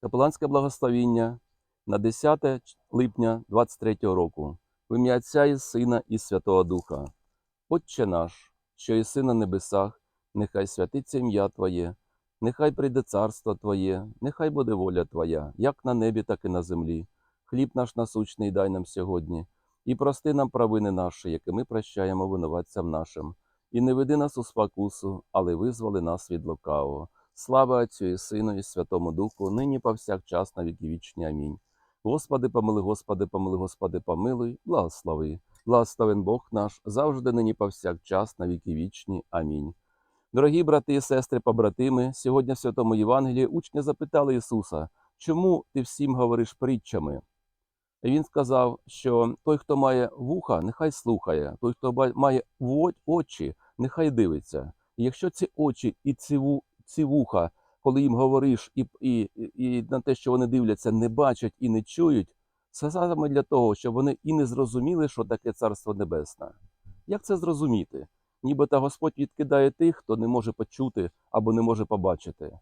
Капеланське благословіння на 10 липня 23 року. В ім'я Отця і Сина і Святого Духа. Отче наш, що єси на небесах, нехай святиться ім'я Твоє, нехай прийде царство Твоє, нехай буде воля Твоя, як на небі, так і на землі. Хліб наш насущний дай нам сьогодні, і прости нам провини наші, які ми прощаємо винуватцям нашим. І не веди нас у спокусу, але визволи нас від лукавого. Слава Отцю і Сину і Святому Духу, нині повсякчас на віки вічні. Амінь. Господи, помили, Господи, помили, Господи, помилуй, благослови. Благословен Бог наш, завжди нині повсякчас на віки вічні. Амінь. Дорогі брати і сестри, побратими, сьогодні в Святому Євангелії учні запитали Ісуса, чому ти всім говориш притчами? І Він сказав, що той, хто має вуха, нехай слухає, той, хто має очі, нехай дивиться. І якщо ці очі і ці, ці вуха, коли їм говориш, і, і, і на те, що вони дивляться, не бачать і не чують, це саме для того, щоб вони і не зрозуміли, що таке Царство Небесне. Як це зрозуміти? Нібито Господь відкидає тих, хто не може почути або не може побачити.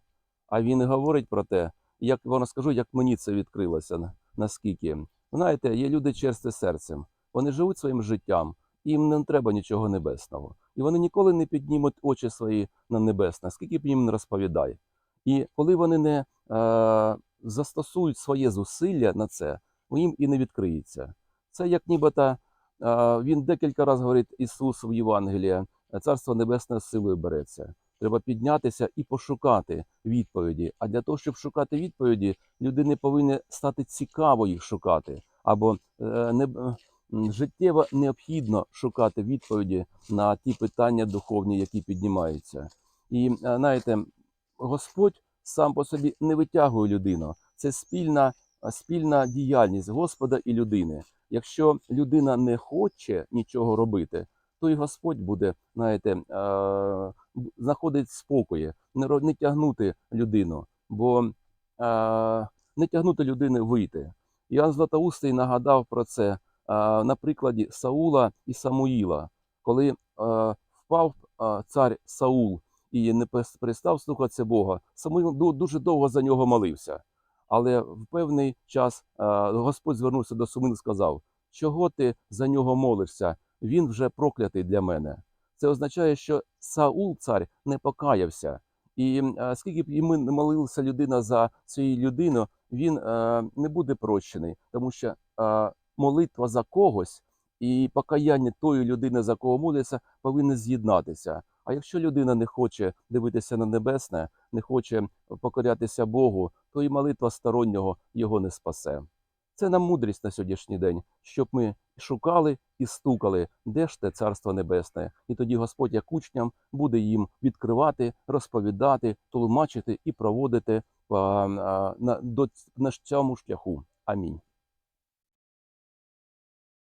А він і говорить про те, як вона скажу, як мені це відкрилося, наскільки. Знаєте, є люди черсти серцем, вони живуть своїм життям, і їм не треба нічого небесного. І вони ніколи не піднімуть очі свої на небесне, скільки б їм не розповідай. І коли вони не е, застосують своє зусилля на це, їм і не відкриється. Це як нібито е, він декілька разів говорить Ісус в Євангелії, Царство Небесне з силою береться. Треба піднятися і пошукати відповіді. А для того, щоб шукати відповіді, людини повинні стати цікаво їх шукати, або е, не життєво необхідно шукати відповіді на ті питання духовні, які піднімаються. І е, знаєте, Господь сам по собі не витягує людину. Це спільна, е, спільна діяльність Господа і людини. Якщо людина не хоче нічого робити, то і Господь буде, знаєте, е, знаходить спокої, не, тягнути людину, бо не тягнути людини вийти. Іоанн Златоустий нагадав про це на прикладі Саула і Самуїла, коли е, впав е, цар Саул і не перестав слухатися Бога. Самуїл дуже довго за нього молився. Але в певний час е, Господь звернувся до Самуїла і сказав: Чого ти за нього молишся? Він вже проклятий для мене. Це означає, що Саул, цар, не покаявся. І скільки б йому не молилася людина за цю людину, він не буде прощений, тому що молитва за когось і покаяння тої людини, за кого моляться, повинні з'єднатися. А якщо людина не хоче дивитися на небесне, не хоче покорятися Богу, то і молитва стороннього його не спасе. Це нам мудрість на сьогоднішній день, щоб ми шукали і стукали, де ж те царство небесне, і тоді Господь, як учням, буде їм відкривати, розповідати, тлумачити і проводити до, на цьому шляху. Амінь.